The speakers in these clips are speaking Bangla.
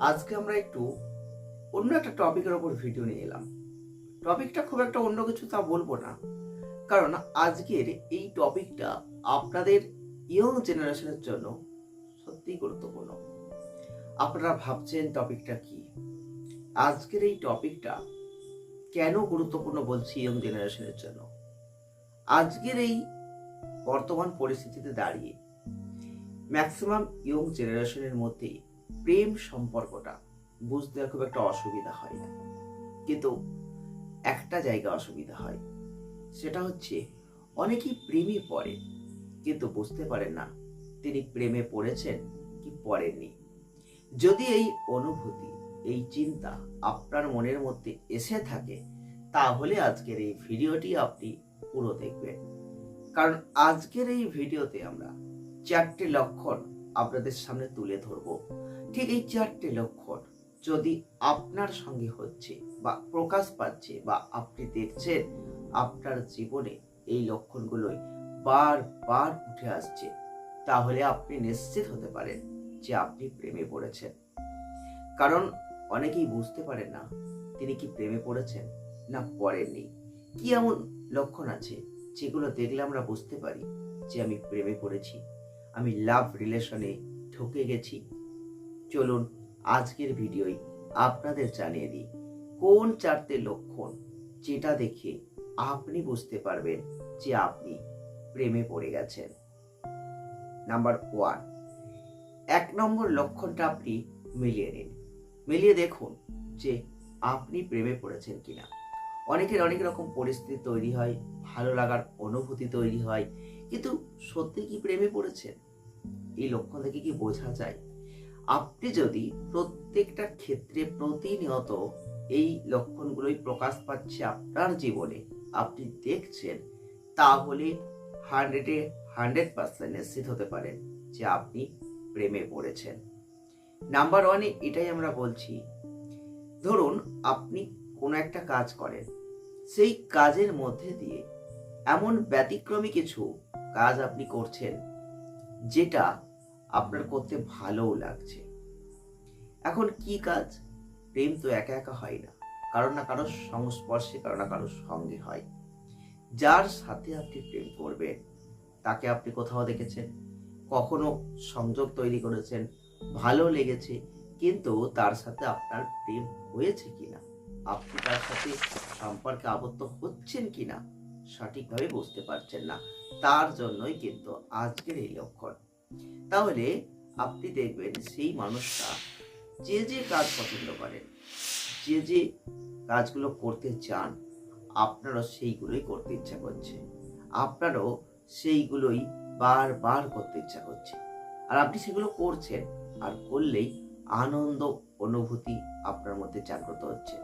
আজকে আমরা একটু অন্য একটা টপিকের ওপর ভিডিও নিয়ে এলাম। টপিকটা খুব একটা অন্য কিছু তা বলব না। কারণ আজকের এই টপিকটা আপনাদের ইয়ং জেনারেশনের জন্য সত্যিই গুরুত্বপূর্ণ। আপনারা ভাবছেন টপিকটা কি? আজকের এই টপিকটা কেন গুরুত্বপূর্ণ বলছি ইয়ং জেনারেশনের জন্য? আজকের এই বর্তমান পরিস্থিতিতে দাঁড়িয়ে ম্যাক্সিমাম ইয়ং জেনারেশনের মধ্যে প্রেম সম্পর্কটা বুঝতে খুব একটা অসুবিধা হয় না। কিন্তু একটা জায়গা অসুবিধা হয়, সেটা হচ্ছে অনেকেই প্রেমে পড়ে, কিন্তু বুঝতে পারেন না তিনি প্রেমে পড়েছেন কি পড়েননি। যদি এই অনুভূতি, এই চিন্তা আপনার মনের মধ্যে এসে থাকে, তাহলে আজকের এই ভিডিওটি আপনি পুরো দেখবেন। কারণ আজকের এই ভিডিওতে আমরা চারটে লক্ষণ আপনাদের সামনে তুলে ধরব। ঠিক এই চারটে লক্ষণ, যদি আপনার সঙ্গে হচ্ছে বা প্রকাশ পাচ্ছে বা আপনি দেখছেন, আপনার জীবনে এই লক্ষণগুলোই বারবার উঠে আসছে, তাহলে আপনি নিশ্চিত হতে পারেন যে আপনি প্রেমে পড়েছেন। কারণ অনেকেই বুঝতে পারেন না, তিনি কি প্রেমে পড়েছেন না পড়েননি। কি এমন লক্ষণ আছে, যেগুলো দেখলে আমরা বুঝতে পারি যে আমি প্রেমে পড়েছি? আমি লাভ রিলেশনে ঢুকে গেছি। চলুন আজকের ভিডিওই আপনাদের জানিয়ে দিই, কোন চারটে লক্ষণ যেটা দেখে আপনি বুঝতে পারবেন যে আপনি প্রেমে পড়ে গেছেন? নাম্বার ওয়ান এক নম্বর লক্ষণটা আপনি মিলিয়ে নিন। মিলিয়ে দেখুন যে আপনি প্রেমে পড়েছেন কিনা। অনেকের অনেক রকম পরিস্থিতি তৈরি হয়, ভালো লাগার অনুভূতি তৈরি হয়, কিন্তু সত্যি কি প্রেমে পড়েছেন? এই লক্ষণ থেকে কি বোঝা যায়? আপনি যদি প্রত্যেকটা ক্ষেত্রে প্রতিনিয়ত এই লক্ষণগুলোই প্রকাশ পাচ্ছে আপনার জীবনে, আপনি দেখছেন, তাহলে হান্ড্রেডে হান্ড্রেড পার্সেন্ট নিশ্চিত হতে পারেন যে আপনি প্রেমে পড়েছেন। নাম্বার ওয়ানে এটাই আমরা বলছি, ধরুন আপনি কোনো একটা কাজ করেন, সেই কাজের মধ্যে দিয়ে এমন ব্যতিক্রমী কিছু কাজ আপনি করছেন, যেটা আপনার করতে ভালোও লাগছে। এখন কি কাজ? প্রেম তো একা একা হয় না। কারও না কারোর সংস্পর্শে কারও না কারোর সঙ্গে হয়। যার সাথে আপনি প্রেম করবেন, তাকে আপনি কোথাও দেখেছেন? কখনো সংযোগ তৈরি করেছেন? ভালো লেগেছে, কিন্তু তার সাথে আপনার প্রেম হয়েছে কিনা? আপনি তার সাথে সম্পর্কে আবদ্ধ হচ্ছেন কিনা? সঠিকভাবে বুঝতে পারছেন না। তার জন্যই কিন্তু আজকের এই লক্ষণ। তাহলে আপনি দেখবেন সেই মানুষটা যে যে কাজ পছন্দ করেন যে যে কাজগুলো করতে চান, আপনারও সেইগুলোই করতে ইচ্ছা করছে। আপনারও সেইগুলোই বারবার করতে ইচ্ছা করছে। আর আপনি সেগুলো করছেন, আর করলেই আনন্দ, অনুভূতি আপনার মধ্যে জাগ্রত হচ্ছে।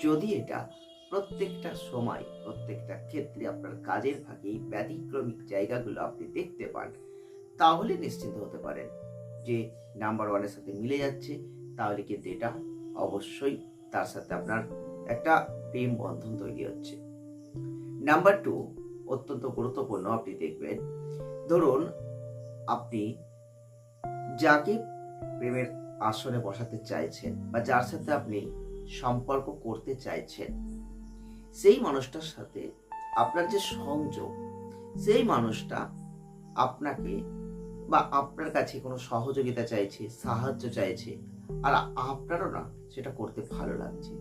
যদি এটা প্রত্যেকটা সময়, প্রত্যেকটা ক্ষেত্রে আপনার কাজের ফাঁকে ব্যতিক্রমিক জায়গাগুলো আপনি দেখতে পান তাহলে নিশ্চিন্ত হতে পারেন যে নাম্বার ওয়ানের সাথে মিলে যাচ্ছে। তাহলে কিন্তু এটা অবশ্যই তার সাথে আপনার একটা প্রেম বন্ধন তৈরি হচ্ছে। নাম্বার টু অত্যন্ত গুরুত্বপূর্ণ আপনি দেখবেন, ধরুন আপনি যাকে প্রেমের আসনে বসাতে চাইছেন বা যার সাথে আপনি সম্পর্ক করতে চাইছেন, সেই মানুষটার সাথে আপনার যে সংযোগ, সেই মানুষটা আপনাকে বা আপনার কাছে কোনো সহযোগিতা চাইছে, সাহায্য চাইছে, আর আপনারও না সেটা করতে ভালো লাগছে।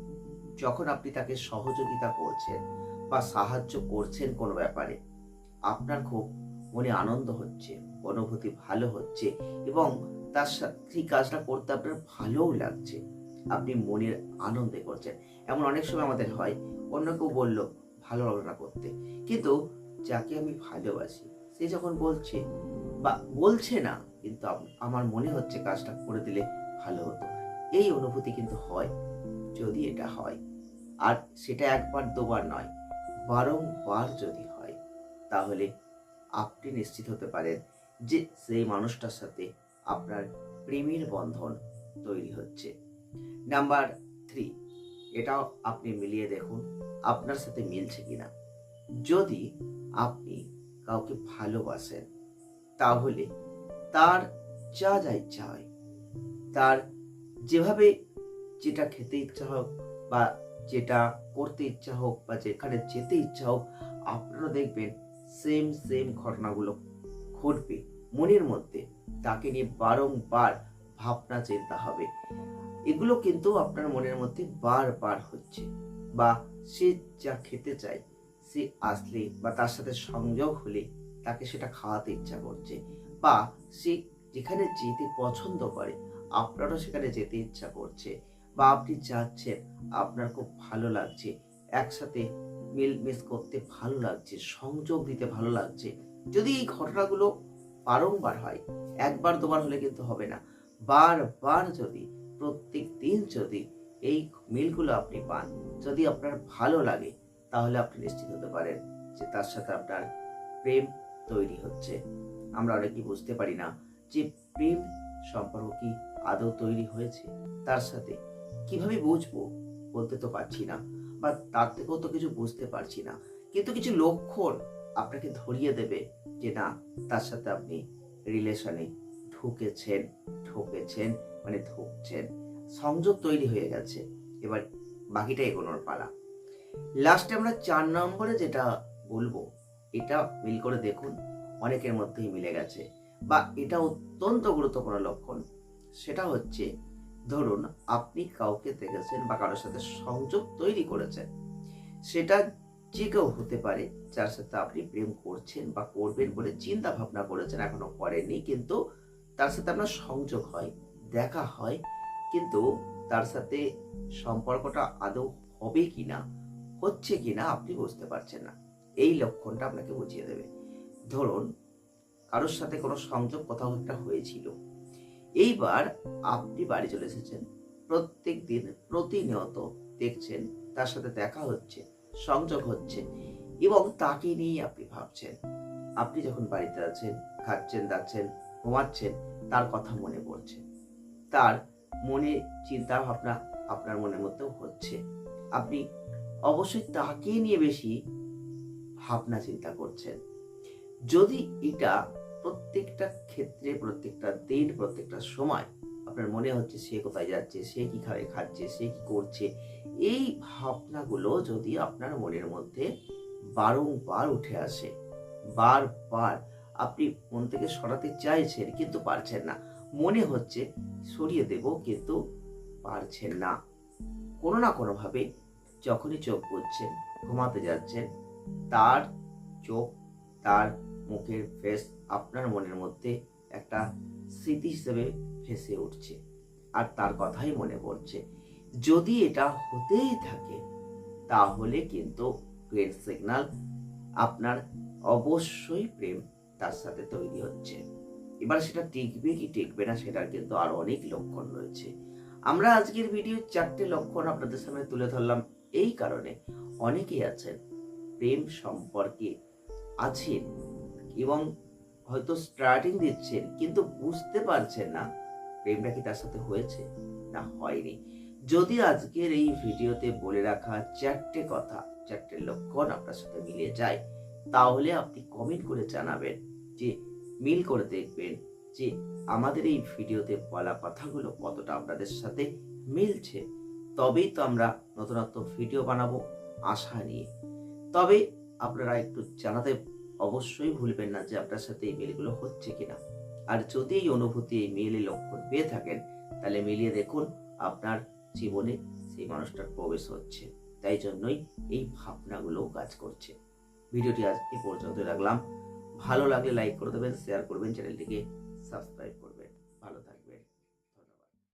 যখন আপনি তাকে সহযোগিতা করছেন বা সাহায্য করছেন কোনো ব্যাপারে, আপনার খুব মনে আনন্দ হচ্ছে, অনুভূতি ভালো হচ্ছে এবং তার সাথে সেই কাজটা করতে আপনার ভালোও লাগছে। আপনি মনের আনন্দে করছেন। এমন অনেক সময় আমাদের হয়, অন্য কেউ বলল, ভালো লাগল করতে। কিন্তু যাকে আমি ভালোবাসি সে যখন বলছে, বা বলছে না, কিন্তু আমার মনে হচ্ছে কাজটা করে দিলে ভালো হতো। এই অনুভূতি কিন্তু হয়, যদি এটা হয়। আর সেটা একবার দুবার নয়, বারংবার যদি হয়, তাহলে আপনি নিশ্চিত হতে পারেন যে সেই মানুষটার সাথে আপনার প্রেমের বন্ধন তৈরি হচ্ছে। নাম্বার থ্রি, এটাও আপনি মিলিয়ে দেখুন আপনার সাথে মিলছে কিনা। যদি আপনি কাউকে ভালোবাসেন তাহলে তার যা যা ইচ্ছা হয়, তার যেভাবে যেটা খেতে ইচ্ছা হোক বা যেটা করতে ইচ্ছা হোক বা যেখানে যেতে ইচ্ছা হোক, আপনারা দেখবেন সেম সেম ঘটনাগুলো ঘটবে। মনের মধ্যে তাকে নিয়ে বারংবার ভাবনা, চিন্তা হবে। এগুলো কিন্তু আপনার মনের মধ্যে বারবার হচ্ছে বা সে যা খেতে চায় সে আসলে বা তার সাথে সংযোগ হলে তাকে সেটা খাওয়াতে ইচ্ছা করছে বা সে যেখানে যেতে পছন্দ করে, আপনারও সেখানে যেতে ইচ্ছা করছে বা আপনি যাচ্ছেন আপনার খুব ভালো লাগছে, একসাথে মিলমিশ করতে ভালো লাগছে, সংযোগ দিতে ভালো লাগছে। যদি এই ঘটনাগুলো বারংবার হয়, একবার দুবার হলে কিন্তু হবে না। বারবার যদি, প্রত্যেক দিন যদি এই মিলগুলো আপনি পান, যদি আপনার ভালো লাগে তাহলে আপনি নিশ্চিত হতে পারেন যে তার সাথে আপনার প্রেম তৈরি হচ্ছে। আমরা অনেকেই বুঝতে পারি না যে প্রেম সম্পর্ক কি আদৌ তৈরি হয়েছে? তার সাথে কীভাবে বুঝব বলতে তো পারছি না বা তার থেকেও তো কিছু বুঝতে পারছি না। কিন্তু কিছু লক্ষণ আপনাকে ধরিয়ে দেবে যে না, তার সাথে আপনি রিলেশনে ঢুকেছেন ঠকেছেন মানে ঢুকছেন। সংযোগ তৈরি হয়ে গেছে। এবার বাকিটা এগোনোর পালা। লাস্টে আমরা চার নম্বরে যেটা বলব, এটা মিল করে দেখুন, অনেকের মধ্যেই মিলে গেছে। বা এটা অত্যন্ত গুরুত্বপূর্ণ লক্ষণ, সেটা হচ্ছে, ধরুন আপনি কাউকে দেখেছেন বা কারোর সাথে সংযোগ তৈরি করেছেন, সেটা যে কেউ হতে পারে, যার সাথে আপনি প্রেম করছেন বা করবেন বলে চিন্তা ভাবনা করেছেন, এখনও করেননি, কিন্তু তার সাথে আপনার সংযোগ হয়, দেখা হয়, কিন্তু তার সাথে সম্পর্কটা আদৌ হবে কিনা হচ্ছে কিনা আপনি বুঝতে পারছেন না। এই লক্ষণটা আপনাকে বুঝিয়ে দেবে। ধরুন, কারোর সাথে কোনো সংযোগ কোথাও একটা হয়েছিল। এইবার আপনি বাড়ি চলে এসেছেন। প্রত্যেক দিন প্রতিনিয়ত দেখছেন, তার সাথে দেখা হচ্ছে, সংযোগ হচ্ছে এবং তাকে নিয়েই আপনি ভাবছেন। আপনি যখন বাড়িতে আছেন, খাচ্ছেন, দাচ্ছেন, ঘুমাচ্ছেন, তার কথা মনে পড়ছে। তার মনে চিন্তা ভাবনা আপনার মনের মধ্যেও হচ্ছে। আপনি অবশ্যই তাকে নিয়ে বেশি ভাবনা চিন্তা করছেন। যদি এটা প্রত্যেকটা ক্ষেত্রে, প্রত্যেকটা দিন, প্রত্যেকটা সময় আপনার মনে হচ্ছে সে কোথায় যাচ্ছে, সে কি খাবে খাচ্ছে, সে কি করছে, এই ভাবনাগুলো যদি আপনার মনের মধ্যে বারংবার উঠে আসে, বারবার আপনি মন থেকে সরাতে চাইছেন কিন্তু পারছেন না, মনে হচ্ছে সরিয়ে দেব কিন্তু পারছেন না। কোনো না কোনোভাবে যখনই চোখ বুঝছেন ঘুমাতে যাচ্ছেন তার চোখ, তার মুখের ফেস আপনার মনের মধ্যে একটা স্মৃতি হিসেবে ভেসে উঠছে। আর তার কথাই মনে পড়ছে। যদি এটা হতেই থাকে, তাহলে কিন্তু গ্রেন সিগনাল আপনার অবশ্যই প্রেম তার সাথে তৈরি হচ্ছে। এবার সেটা টিকবে কি টিকবে না, সেটার কিন্তু আরও অনেক লক্ষণ রয়েছে। আমরা আজকের ভিডিও চারটে লক্ষণ আপনাদের সামনে তুলে ধরলাম। এই কারণে অনেকেই আছেন প্রেম সম্পর্কে আছেন এবং হয়তো স্টার্টিং দিচ্ছেন, কিন্তু বুঝতে পারছেন না প্রেমটা কি তার সাথে হয়েছে না হয়নি। যদি আজকের এই ভিডিওতে বলে রাখা চারটে কথা, চারটে লক্ষণ আপনার সাথে মিলে যায়, তাহলে আপনি কমেন্ট করে জানাবেন যে, মিল করে দেখবেন যে আমাদের এই ভিডিওতে বলা কথাগুলো কতটা আপনাদের সাথে মিলছে। তবেই তো আমরা নতুনত্ব ভিডিও বানাবো আশা নিয়ে। তবে আপনারা একটু জানাতে অবশ্যই ভুলবেন না যে আপনার সাথে এই মেলগুলো হচ্ছে কিনা। আর যদি এই অনুভূতি এই মেলে লক্ষণ পেয়ে থাকেন, তাহলে মিলিয়ে দেখুন আপনার জীবনে সেই মানুষটার প্রবেশ হচ্ছে। তাই জন্যই এই ভাবনাগুলোও কাজ করছে। ভিডিওটি আজ এ পর্যন্ত রাখলাম। ভালো লাগলে লাইক করে দেবেন শেয়ার করবেন চ্যানেলটিকে সাবস্ক্রাইব করবেন।